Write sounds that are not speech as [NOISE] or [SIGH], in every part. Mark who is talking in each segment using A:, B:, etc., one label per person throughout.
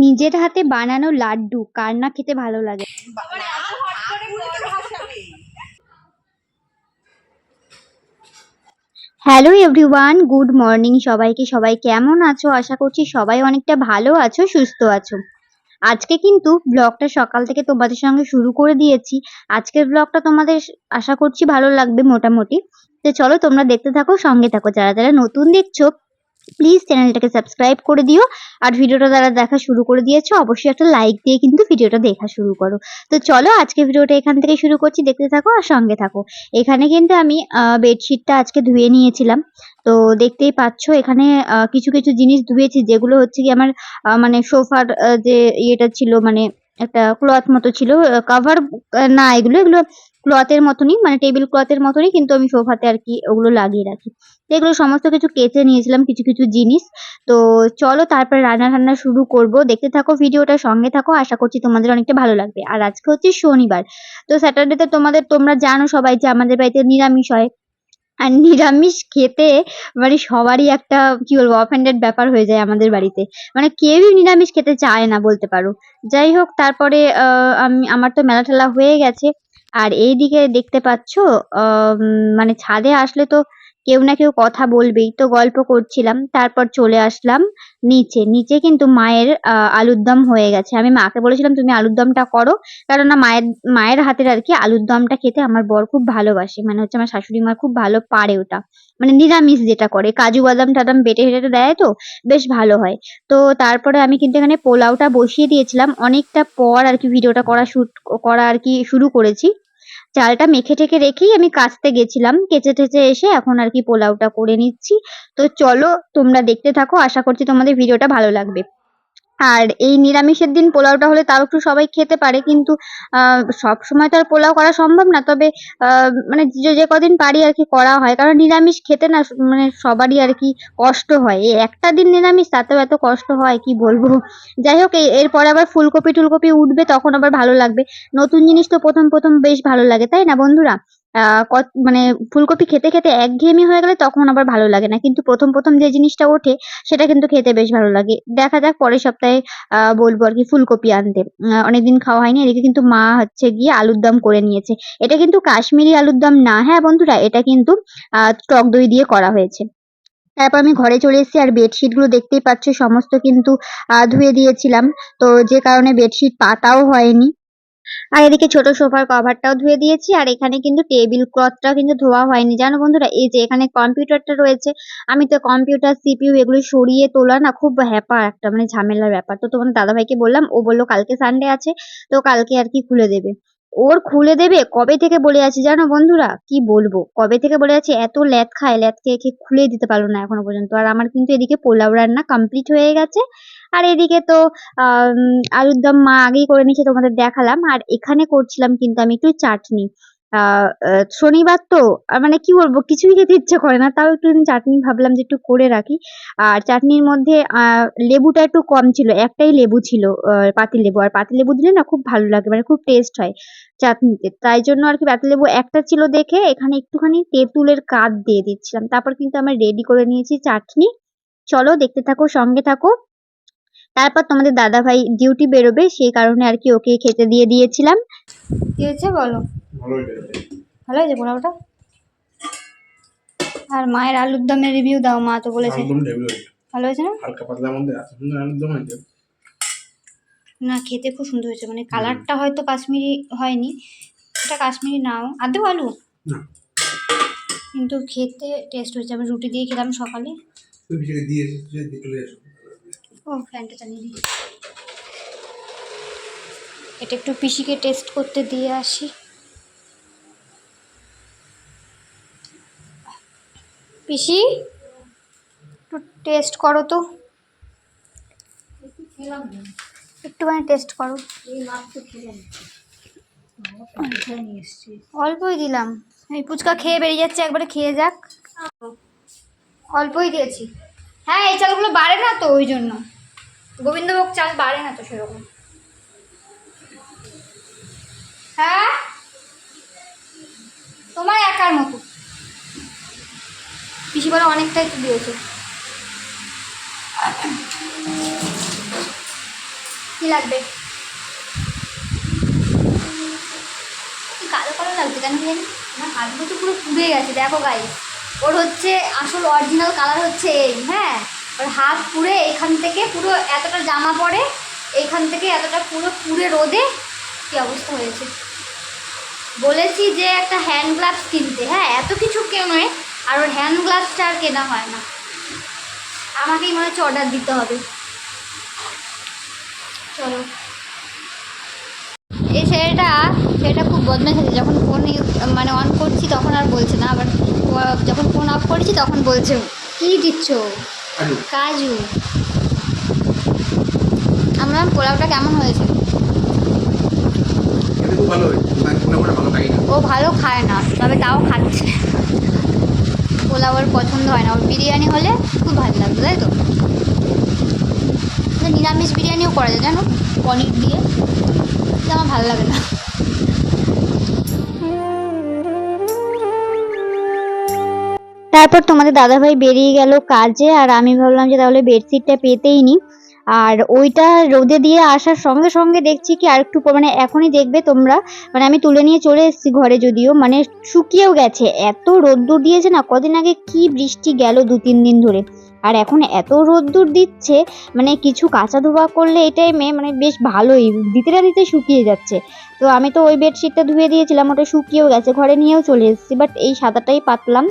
A: নিজের হাতে বানানো লাড্ডু, কার না খেতে ভালো লাগে? হ্যালো এভরিওয়ান গুড মর্নিং সবাইকে। সবাই কেমন আছো? আশা করছি সবাই অনেকটা ভালো আছো, সুস্থ আছো। আজকে কিন্তু ব্লগটা সকাল থেকে তোমাদের সঙ্গে শুরু করে দিয়েছি। আজকের ব্লগটা তোমাদের আশা করছি ভালো লাগবে মোটামুটি। তো চলো তোমরা দেখতে থাকো, সঙ্গে থাকো। যারা যারা নতুন দেখছ প্লিজ চ্যানেলটাকে সাবস্ক্রাইব করে দিও। আর ভিডিওটা যারা দেখা শুরু করে দিয়েছ, অবশ্যই একটা লাইক দিয়ে কিন্তু ভিডিওটা দেখা শুরু করো। তো চলো, আজকে ভিডিওটা এখান থেকে শুরু করছি। দেখতে থাকো আর সঙ্গে থাকো। এখানে কিন্তু আমি বেডশিটটা আজকে ধুয়ে নিয়েছিলাম। তো দেখতেই পাচ্ছ, এখানে কিছু কিছু জিনিস ধুয়েছি, যেগুলো হচ্ছে কি আমার মানে সোফার যে ইয়েটা ছিল মানে একটা ক্লথ মতো ছিল কভার না, এগুলো এগুলো ক্লথের মতনই মানে টেবিল ক্লথের মতনই কিন্তু আমি সোফাতে আর কি ওগুলো লাগিয়ে রাখি। তো এগুলো সমস্ত কিছু কেচে নিয়েছিলাম, কিছু কিছু জিনিস। তো চলো তারপর রান্না টান্না শুরু করব। দেখতে থাকো ভিডিওটা, সঙ্গে থাকো। আশা করছি তোমাদের অনেকটা ভালো লাগবে। আর আজকে হচ্ছে শনিবার। তো স্যাটারডেতে তোমাদের, তোমরা জানো সবাই যে আমাদের বাড়িতে নিরামিষ হয়। আর নিরামিষ খেতে মানে সবারই একটা, কি বলব অফেন্ডেড ব্যাপার হয়ে যায় আমাদের বাড়িতে। মানে কেউই নিরামিষ খেতে চায় না বলতে পারো। যাই হোক, তারপরে আমি, আমার তো মেলা ঠেলা হয়ে গেছে। আর এইদিকে দেখতে পাচ্ছ আহ, মানে ছাদে আসলে তো কেউ না কেউ কথা বলবেই। তো গল্প করছিলাম তারপর চলে আসলাম নিচে। নিচে কিন্তু মায়ের আহ, আলুর দম হয়ে গেছে। আমি মাকে বলেছিলাম তুমি আলুর দমটা করো কেননা মায়ের মায়ের হাতের আর কি আলুর দমটা খেতে আমার বর খুব ভালোবাসে। মানে হচ্ছে আমার শাশুড়ি মা খুব ভালো পারে ওটা। মানে নিরামিষ যেটা করে। কাজু বাদাম টাদাম বেটে হেটে দেয় তো বেশ ভালো হয়। তো তারপরে আমি কিন্তু এখানে পোলাওটা বসিয়ে দিয়েছিলাম। অনেকটা পর আর কি ভিডিওটা করা শুট করা আর কি শুরু করেছি। চালটা মেখে টেখে রেখেই আমি কাচতে গেছিলাম। কেচে টেচে এসে এখন আর কি পোলাওটা করে নিচ্ছি। তো চলো তোমরা দেখতে থাকো। আশা করছি তোমাদের ভিডিওটা ভালো লাগবে। আর এই নিরামিষের দিন পোলাওটা হলে তাও একটু সবাই খেতে পারে, কিন্তু সব সময় তো আর পোলাও করা সম্ভব না। তবে মানে যে যে কদিন পারি আর কি করা হয়, কারণ নিরামিষ খেতে না মানে সবারই আর কি কষ্ট হয়। এই একটা দিন নিরামিষ, তাতেও এত কষ্ট হয়, কি বলব? যাই হোক এরপরে আবার ফুলকপি টুলকপি উঠবে, তখন আবার ভালো লাগবে। নতুন জিনিস তো প্রথম প্রথম বেশ ভালো লাগে, তাই না বন্ধুরা? মানে ফুলকপি খেতে খেতে একঘেয়েমি হয়ে গেলে তখন আবার ভালো লাগে না। কিন্তু প্রথম প্রথম যে জিনিসটা ওঠে, সেটা কিন্তু খেতে বেশ ভালো লাগে। দেখা যাক পরের সপ্তাহে বলব আর কি ফুলকপি আনতে। অনেকদিন খাওয়া হয়নি, এদিকে কিন্তু মা হচ্ছে গিয়ে আলুর দম করে নিয়েছে। এটা কিন্তু কাশ্মীরি আলুর দম না হ্যাঁ বন্ধুরা? এটা কিন্তু টক দই দিয়ে করা হয়েছে। তারপর আমি ঘরে চলে এসেছি আর বেডশিটগুলো দেখতেই পাচ্ছ, সমস্ত কিন্তু ধুয়ে দিয়েছিলাম। তো যে কারণে বেডশিট পাতাও হয়নি। আর এদিকে ছোট সোফার কভারটাও ধুয়ে দিয়েছি, আর এখানে কিন্তু টেবিল ক্লথটাও কিন্তু ধোয়া হয়নি। জানো বন্ধুরা, এই যে এখানে কম্পিউটারটা রয়েছে, আমি তো কম্পিউটার সিপিউ এগুলো সরিয়ে তোলা না খুব হ্যাপা একটা মানে ঝামেলার ব্যাপার। তো তোমার দাদাভাইকে বললাম, ও বলল কালকে সানডে আছে, তো কালকে আর কি খুলে দেবে। ওর খুলে দেবে? কবে থেকে বলে আছি জানো বন্ধুরা? কি বলব? কবে থেকে বলে আছি? এত ল্যাদ খায়, ল্যাদ খেয়ে খেয়ে খুলে দিতে পারল না এখনও পর্যন্ত। আর আমার কিন্তু এদিকে পোলাও রান্না কমপ্লিট হয়ে গেছে। আর এদিকে তো আলুর দম মা আগেই করে নিয়েছে, তোমাদের দেখালাম। আর এখানে করছিলাম কিন্তু আমি একটু চাটনি। শনিবার তো মানে কি বলব, কিছুই খেতে ইচ্ছে করে না। তাও একটু চাটনি ভাবলাম যে একটু করে রাখি। আর চাটনির মধ্যে লেবুটা একটু কম ছিল, একটাই লেবু ছিল পাতি লেবু। আর পাতি লেবু দিলে না খুব ভালো লাগে মানে খুব টেস্ট হয় চাটনিতে। তাই জন্য আর কি পাতি লেবু একটা ছিল দেখে এখানে একটুখানি তেঁতুলের কাঠ দিয়ে দিচ্ছিলাম। তারপর কিন্তু আমি রেডি করে নিয়েছি চাটনি। চলো দেখতে থাকো, সঙ্গে থাকো। তারপর তোমাদের দাদা ভাই ডিউটি বেরোবে, সেই কারণে আর কি ওকে খেতে দিয়ে দিয়েছিলাম। কি হয়েছে বলো?
B: ভালো হয়েছে
A: পোলাওটা? আর মায়ের আলুর দমের রিভিউ দাও মা তো বলেছে। ভালো হয়েছে না?
B: হালকা পাতলার মধ্যে এত সুন্দর একদম হয়েছে।
A: না খেতে খুব সুন্দর হয়েছে। মানে কালারটা হয়তো কাশ্মীরি হয়নি। এটা কাশ্মীরি নাও। আদৌ আলু?
B: না।
A: কিন্তু খেতে টেস্ট হয়েছে। আমি রুটি দিয়ে খেলাম সকালে। ও ফ্যানটা চালিয়ে দিই। এটা একটু পিসিকে টেস্ট করতে দিয়ে আসি। পিসি, একটু টেস্ট করো তো। একটুখানি টেস্ট করো। অল্পই দিলাম। এই ফুচকা খেয়ে বেরিয়ে যাচ্ছে, একবারে খেয়ে যাক। অল্পই দিয়েছি। হ্যাঁ এই চালগুলো বাড়ে না তো, ওই জন্য। গোবিন্দভোগ চাল বাড়ে না তো সেরকম। হ্যাঁ তোমার একার মতো বলে অনেকটাই তো দিয়েছে। কি লাগবে? কালো কালো লাগছে কেন কি আমার হাতগুলো তো পুরো পুড়ে গেছে, দেখো গাই ওর হচ্ছে আসল অরিজিনাল কালার হচ্ছে এই হ্যাঁ? ওর হাত পুড়ে এখান থেকে পুরো এতটা জামা পরে এইখান থেকে এতটা পুরো পুড়ে রোদে কি অবস্থা হয়েছে? বলেছি যে একটা হ্যান্ড গ্লাভস কিনতে হ্যাঁ? এত কিছু কেনে আর ওর হ্যান্ড গ্লাভসটা আর কেনা হয় না। আমাকেই মনে হচ্ছে অর্ডার দিতে হবে। চলো। এই ছেলেটা ছেলেটা খুব বদমাশ আছে। যখন ফোন মানে অন করছি তখন আর বলছে না আবার যখন ফোন অফ করেছি তখন বলছে কি দিচ্ছ? কাজু। আমরা পোলাওটা কেমন হয়েছে?
B: মানে
A: ও ভালো খায় না তবে তাও খাচ্ছে। পোলাও ওর পছন্দ হয় না। ওর বিরিয়ানি হলে খুব ভালো লাগতো, তাই তো? নিরামিষ বিরিয়ানিও করা যায়, জানো? পনির দিয়ে। আমার ভালো লাগে না। তারপর তোমাদের দাদাভাই বেরিয়ে গেল কাজে, আর আমি ভাবলাম যে তাহলে বেডশিটটা পেতেই নি। আর ওইটা রোদে দিয়ে আসার সঙ্গে সঙ্গে দেখছি কি আর একটু মানে এখনই দেখবে তোমরা। মানে আমি তুলে নিয়ে চলে এসেছি ঘরে যদিও মানে শুকিয়েও গেছে। এত রোদ্দুর দিয়েছে না, কদিন আগে কি বৃষ্টি গেল দু, তিন দিন ধরে। আর এখন এত রোদ্দুর দিচ্ছে মানে কিছু কাঁচা ধোয়া করলে এই টাইমে মানে বেশ ভালোই, দিতে না দিতে শুকিয়ে যাচ্ছে। তো আমি তো ওই বেডশিটটা ধুয়ে দিয়েছিলাম, ওটা শুকিয়েও গেছে, ঘরে নিয়েও চলে এসেছি। বাট এই সাদাটাই পাতলাম।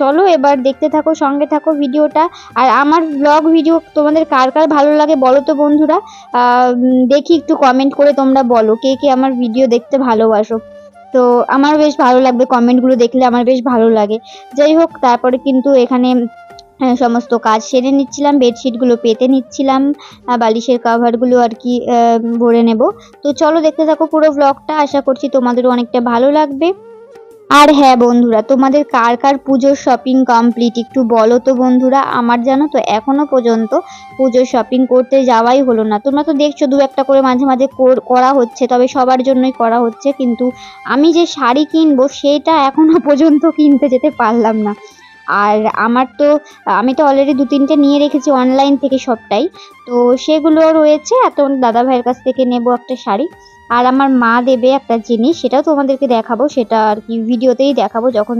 A: চলো এবার দেখতে থাকো, সঙ্গে থাকো ভিডিওটা। আর আমার ব্লগ ভিডিও তোমাদের কার কার ভালো লাগে বলো তো বন্ধুরা। দেখি একটু কমেন্ট করে তোমরা বলো, কে কে আমার ভিডিও দেখতে ভালোবাসো। তো আমার বেশ ভালো লাগবে কমেন্টগুলো দেখলে, আমার বেশ ভালো লাগে। যাই হোক, তারপরে কিন্তু এখানে সমস্ত কাজ সেরে নিচ্ছিলাম বেডশিটগুলো পেতে নিচ্ছিলাম বালিশের কাভারগুলো আর কি ভরে নেব। তো চলো দেখতে থাকো পুরো ব্লগটা আশা করছি তোমাদেরও অনেকটা ভালো লাগবে। আর হ্যাঁ বন্ধুরা, তোমাদের কার কার পুজোর শপিং কমপ্লিট একটু বলো তো বন্ধুরা, আমার জানো তো এখনও পর্যন্ত পুজোর শপিং করতে যাওয়াই হলো না। তোমরা তো দেখছ দু একটা করে মাঝে মাঝে কর- হচ্ছে, তবে সবার জন্যই করা হচ্ছে, কিন্তু আমি যে শাড়ি কিনবো সেটা এখনও [LAUGHS] পর্যন্ত কিনতে যেতে পারলাম না। আর আমার তো, আমি তো অলরেডি দু তিনটে নিয়ে রেখেছি অনলাইন থেকে সবটাই, তো সেগুলো রয়েছে। এত দাদা ভাইয়ের কাছ থেকে নেব একটা শাড়ি। আর আমার মা দেবে একটা জিনিস, সেটাও তোমাদেরকে দেখাবো, সেটা আর কি ভিডিওতেই দেখাবো, যখন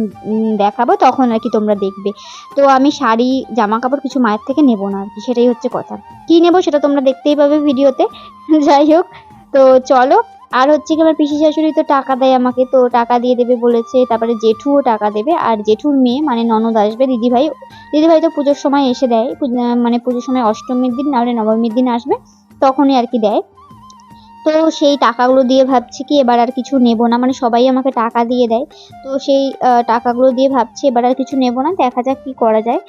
A: দেখাবো তখন আর কি তোমরা দেখবে। তো আমি শাড়ি জামা কাপড় কিছু মায়ের থেকে নেব না আর কি, সেটাই হচ্ছে কথা। কি নেব সেটা তোমরা দেখতেই পাবে ভিডিওতে, [LAUGHS] যাই হোক। তো চলো, আর হচ্ছে কি আমার পিসি শাশুড়ি তো টাকা দেয় আমাকে, তো টাকা দিয়ে দেবে বলেছে, তারপরে জেঠুও টাকা দেবে, আর জেঠুর মেয়ে মানে ননদ আসবে, দিদিভাই দিদিভাই তো পুজোর সময় এসে দেয় মানে পুজোর সময় অষ্টমীর দিন, নাহলে নবমীর দিন আসবে, তখনই আর কি দেয়। তো সেই টাকাগুলো দিয়ে ভাবছি কি এবার আর কিছু নেব না। মানে সবাই আমাকে টাকা দিয়ে দেয়। তো সেই টাকাগুলো দিয়ে ভাবছি এবার আর কিছু নেব না। দেখা যাক কী করা যায়।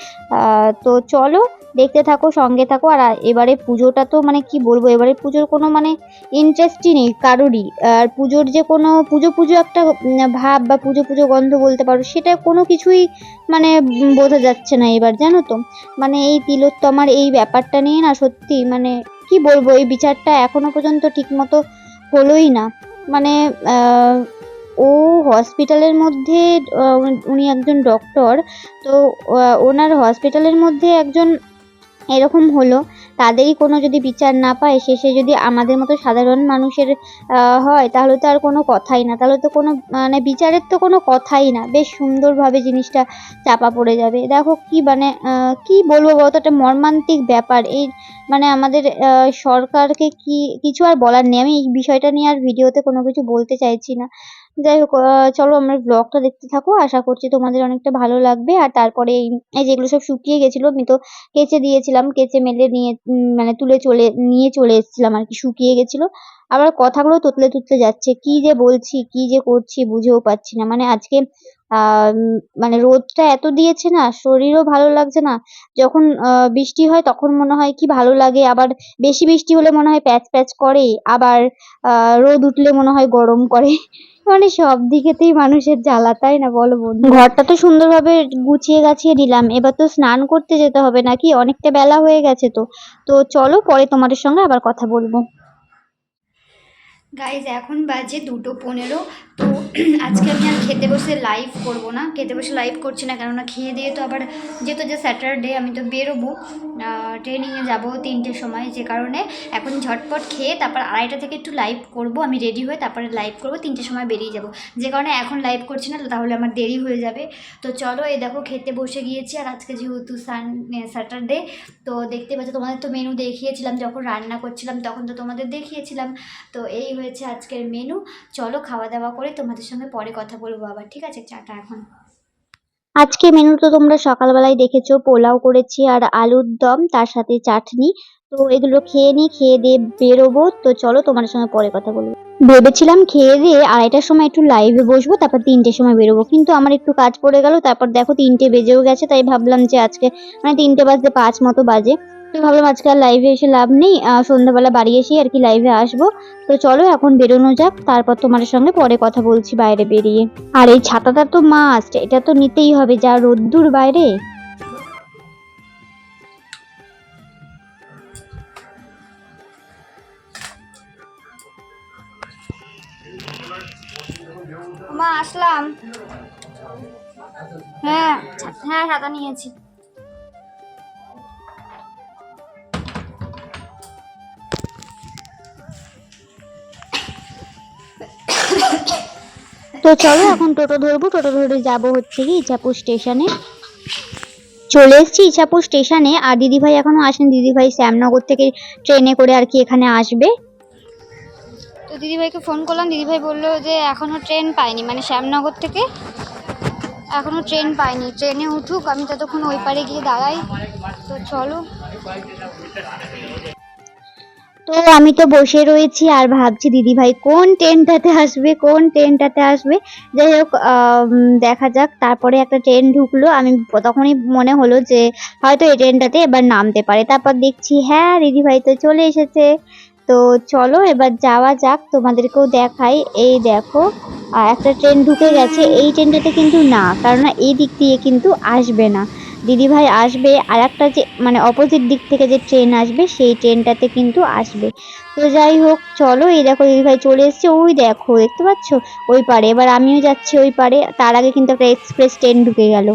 A: তো চলো দেখতে থাকো, সঙ্গে থাকো, আর এবারে পুজোটা তো মানে কি বলব, এবারে পুজোর কোনো মানে ইন্টারেস্টই নেই কারোরই। আর পুজোর যে কোনো, পুজো পুজো একটা ভাব বা পুজো পুজো গন্ধ বলতে পারো, সেটা কোনো কিছুই মানে বোঝা যাচ্ছে না এবার, জানো তো? মানে এই তিলোত্তমার এই ব্যাপারটা নিয়ে না সত্যি মানে কি বলব, এই বিচারটা এখনও পর্যন্ত ঠিকমতো হলোই না। মানে ও হসপিটালের মধ্যে উনি- উনি একজন ডক্টর তো ওনার হসপিটালের মধ্যে একজন এরকম হলো। তাদেরই কোনো যদি বিচার না পায়, শেষে যদি আমাদের মতো সাধারণ মানুষের হয়, তাহলে তো আর কোনো কথাই না। তাহলে তো কোনো মানে বিচারের তো কোনো কথাই না। বেশ সুন্দরভাবে জিনিসটা চাপা পড়ে যাবে। দেখো কি মানে কি বলব বলতো একটা মর্মান্তিক ব্যাপার। এই মানে আমাদের সরকারকে কি, কিছু আর বলার নেই। আমি এই বিষয়টা নিয়ে আর ভিডিওতে কোনো কিছু বলতে চাইছি না। যাই হোক চলো আমরা ব্লগটা দেখতে থাকো। আশা করছি তোমাদের অনেকটা ভালো লাগবে। আর তারপরে এই যেগুলো সব শুকিয়ে গেছিল, আমি তো কেচে দিয়েছিলাম, কেচে মেলে নিয়ে মানে তুলে চলে, নিয়ে চলে এসেছিলাম আর কি, শুকিয়ে গেছিল। আবার কথাগুলো তুতলে তুতলে যাচ্ছে, কি যে বলছি, কি যে করছি বুঝেও পাচ্ছি না। মানে আজকে মানে রোদটা এত দিয়েছে না, শরীরও ভালো লাগছে না। যখন বৃষ্টি হয় তখন মনে হয় কি ভালো লাগে, আবার বেশি বৃষ্টি হলে মনে হয় প্যাচ প্যাচ করে আবার রোদ উঠলে মনে হয় গরম করে। মানে সব দিকেতেই মানুষের জ্বালা, তাই না বলো বন্ধু? ঘরটা তো সুন্দরভাবে গুছিয়ে গাছিয়ে নিলাম এবার তো স্নান করতে যেতে হবে নাকি? অনেকটা বেলা হয়ে গেছে তো। তো চলো পরে তোমাদের সঙ্গে আবার কথা বলব। গাইজ এখন বাজে দুটো পনেরো। তো আজকে আমি আর খেতে বসে লাইভ করব না। খেতে বসে লাইভ করছি না, কেননা খেয়ে দিয়ে তো আবার যেহেতু যে স্যাটারডে আমি তো বেরোবো। ট্রেনিংয়ে যাব তিনটের সময়, যে কারণে এখন ঝটপট খেয়ে তারপর আড়াইটা থেকে একটু লাইভ করব। আমি রেডি হয়ে তারপরে লাইভ করব, তিনটের সময় বেরিয়ে যাব। যে কারণে এখন লাইভ করছি না তাহলে আমার দেরি হয়ে যাবে। তো চলো এই দেখো, খেতে বসে গিয়েছি। আর আজকে যেহেতু সান স্যাটারডে তো দেখতে পাচ্ছ, তোমাদের তো মেনু দেখিয়েছিলাম, যখন রান্না করছিলাম, তখন তো তোমাদের দেখিয়েছিলাম। তো এই হয়েছে আজকের মেনু চলো খাওয়া দাওয়া করে তোমাদের সঙ্গে পরে কথা বলব আবার, ঠিক আছে? চাটা এখন। আজকে মেনু তো তোমরা সকালবেলায় দেখেছ, পোলাও করেছি আর আলুর দম, তার সাথে চাটনি। তো এগুলো খেয়ে নিই খেয়ে দিয়ে বেরোবো। তো চলো তোমার সঙ্গে পরে কথা বলব। ভেবেছিলাম খেয়ে দিয়ে আড়াইটার সময় একটু লাইভে বসবো, তারপর তিনটের সময় বেরোবো। কিন্তু আমার একটু কাজ পড়ে গেল, তারপর দেখো তিনটে বেজেও গেছে, তাই ভাবলাম যে আজকে মানে তিনটে বাজতে পাঁচ মতো বাজে। তো ভাবলাম আজকে আর লাইভে এসে লাভ নেই সন্ধ্যাবেলা বাড়ি এসেই আর কি লাইভে আসব। তো চলো এখন বেরোনো যাক, তারপর তোমার সঙ্গে পরে কথা বলছি বাইরে বেরিয়ে। আর এই ছাতাটা তো মাস্ট এটা তো নিতেই হবে, যা রোদ্দুর বাইরে। মা, আসলাম। হ্যাঁ হ্যাঁ ছাতা নিয়েছি। তো চলো, এখন টোটো ধরবো। টোটো ধরে যাব হচ্ছে কি ইছাপুর স্টেশনে। চলে এসেছি ইছাপুর স্টেশনে। আর দিদিভাই এখনও আসেন। দিদিভাই শ্যামনগর থেকে ট্রেনে করে আর কি এখানে আসবে। তো দিদিভাইকে ফোন করলাম। দিদিভাই বলল যে, এখনও ট্রেন পাইনি। মানে শ্যামনগর থেকে এখনও ট্রেন পাইনি। ট্রেনে উঠুক, আমি ততক্ষণ ওই পারে গিয়ে দাঁড়াই। তো চলো। তো আমি তো বসে রয়েছি আর ভাবছি, দিদিভাই কোন ট্রেনটাতে আসবে, কোন ট্রেনটাতে আসবে? যাই হোক দেখা যাক। তারপরে একটা ট্রেন ঢুকলো। আমি তখনই মনে হলো যে হয়তো এই ট্রেনটাতে এবার নামতে পারে। তারপর দেখছি হ্যাঁ দিদিভাই তো চলে এসেছে। তো চলো, এবার যাওয়া যাক। তোমাদেরকেও দেখাই। এই দেখো একটা ট্রেন ঢুকে গেছে। এই ট্রেনটাতে কিন্তু না কারণ এই দিক দিয়ে কিন্তু আসবে না। দিদিভাই আসবে আর একটা যে মানে অপোজিট দিক থেকে যে ট্রেন আসবে, সেই ট্রেনটাতে কিন্তু আসবে। তো যাই হোক, চলো এই দেখো দিদিভাই চলে এসছে। ওই দেখো, দেখতে পাচ্ছ? ওই পারে। এবার আমিও যাচ্ছি ওই পারে। তার আগে কিন্তু একটা এক্সপ্রেস ট্রেন ঢুকে গেল।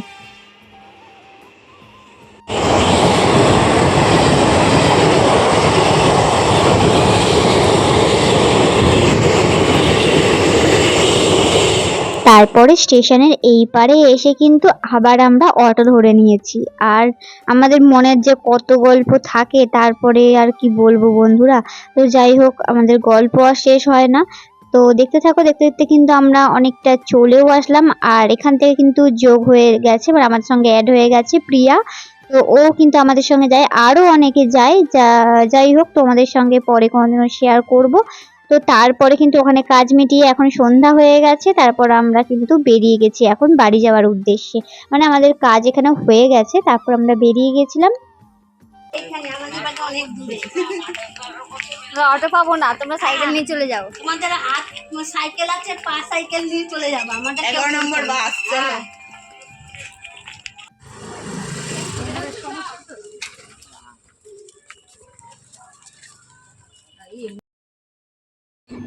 A: তারপরে স্টেশনের এই পারে এসে কিন্তু আবার আমরা অটো ধরে নিয়েছি। আর আমাদের মনের যে কত গল্প থাকে, তারপরে আর কি বলব বন্ধুরা? তো যাই হোক, আমাদের গল্প আর শেষ হয় না। তো দেখতে থাকো, দেখতে দেখতে কিন্তু আমরা অনেকটা চলেও আসলাম। আর এখান থেকে কিন্তু যোগ হয়ে গেছে মানে আমাদের সঙ্গে অ্যাড হয়ে গেছে প্রিয়া। তো ও কিন্তু আমাদের সঙ্গে যায়, আরও অনেকে যায়। যা, যাই হোক, তোমাদের সঙ্গে পরে কোনোদিনও শেয়ার করব। তো তারপরে কিন্তু ওখানে কাজ মিটিয়ে এখন সন্ধ্যা হয়ে গেছে তারপর আমরা কিন্তু বেরিয়ে গেছি এখন বাড়ি যাওয়ার উদ্দেশ্যে। মানে আমাদের কাজ এখানে হয়ে গেছে তারপর আমরা বেরিয়ে গেছিলাম।
C: এখানে আমাদের বাড়ি অনেক দূরে।
A: অটো পাবো না তোমরা সাইকেল নিয়ে চলে যাও।
C: তোমাদের হাত সাইকেল আছে পা সাইকেল নিয়ে চলে যাব। আমাদের
D: নম্বর বাস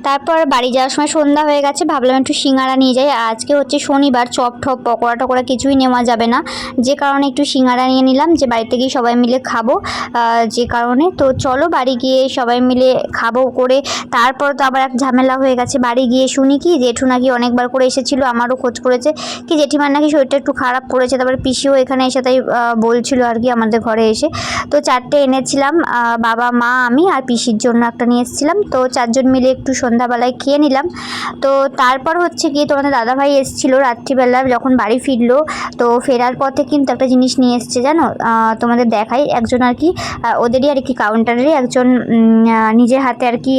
A: তারপর বাড়ি যাওয়ার সময় সন্ধ্যা হয়ে গেছে, ভাবলাম একটু সিঙ্গারা নিয়ে যাই। আজকে হচ্ছে শনিবার, চপ ঠপ, পকোড়া টকোড়া কিছুই নেওয়া যাবে না। যে কারণে একটু সিঙ্গারা নিয়ে নিলাম, যে বাড়িতে গিয়ে সবাই মিলে খাব। যে কারণে তো চলো বাড়ি গিয়ে সবাই মিলে খাব করে। তারপর তো আবার এক ঝামেলা হয়ে গেছে, বাড়ি গিয়ে শুনি কি, জেঠু নাকি অনেকবার করে এসেছিল, আমারও খোঁজ করেছে। কি জেঠিমার নাকি শরীরটা একটু খারাপ করেছে, তারপরে পিসিও এখানে এসে তাই বলছিল আর কি আমাদের ঘরে এসে। তো চারটে এনেছিলাম বাবা, মা, আমি আর পিসির জন্য একটা নিয়ে এসেছিলাম। তো চারজন মিলে একটু সন্ধ্যাবেলায় খেয়ে নিলাম। তো তারপর হচ্ছে কি তোমাদের দাদাভাই এসেছিল রাত্রিবেলা যখন বাড়ি ফিরলো। তো ফেরার পথে কিন্তু একটা জিনিস নিয়ে এসছে জানো? তোমাদের দেখাই একজন আর কি ওদেরই আর কি কাউন্টারেরই একজন নিজের হাতে আর কি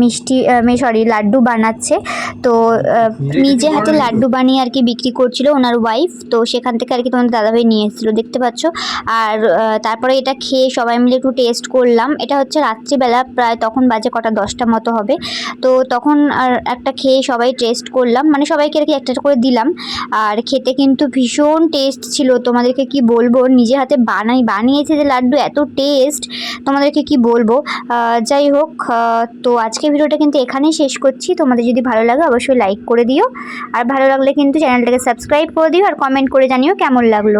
A: মিষ্টি সরি লাড্ডু বানাচ্ছে। তো নিজে হাতে লাড্ডু বানিয়ে আর কি বিক্রি করছিল ওনার ওয়াইফ তো সেখান থেকে আর কি তোমাদের দাদাভাই নিয়ে এসেছিল দেখতে পাচ্ছ? আর তারপরে এটা খেয়ে সবাই মিলে একটু টেস্ট করলাম। এটা হচ্ছে রাত্রিবেলা প্রায় তখন বাজে কটা দশটা মতো হবে। তো তখন আর একটা খেয়ে সবাই টেস্ট করলাম। মানে সবাইকে আর কি একটা করে দিলাম। আর খেতে কিন্তু ভীষণ টেস্ট ছিল। তোমাদেরকে কি বলব? নিজে হাতে বানাই বানিয়েছে যে লাড্ডু এত টেস্ট তোমাদেরকে কি বলব? যাই হোক তো আজকে ভিডিওটা কিন্তু এখানেই শেষ করছি। তোমাদের যদি ভালো লাগে অবশ্যই লাইক করে দিও। আর ভালো লাগলে কিন্তু চ্যানেলটাকে সাবস্ক্রাইব করে দিও আর কমেন্ট করে জানিও কেমন লাগল।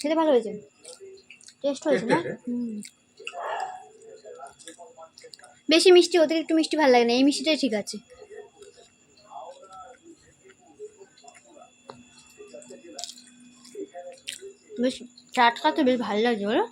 A: খেতে ভালো হয়েছে? টেস্ট হয়েছে না? বেশি মিষ্টি ওদের একটু মিষ্টি ভালো লাগে না। এই মিষ্টিটাই ঠিক আছে। বেশ টাটকা তো বেশ ভালো লাগছে বলো।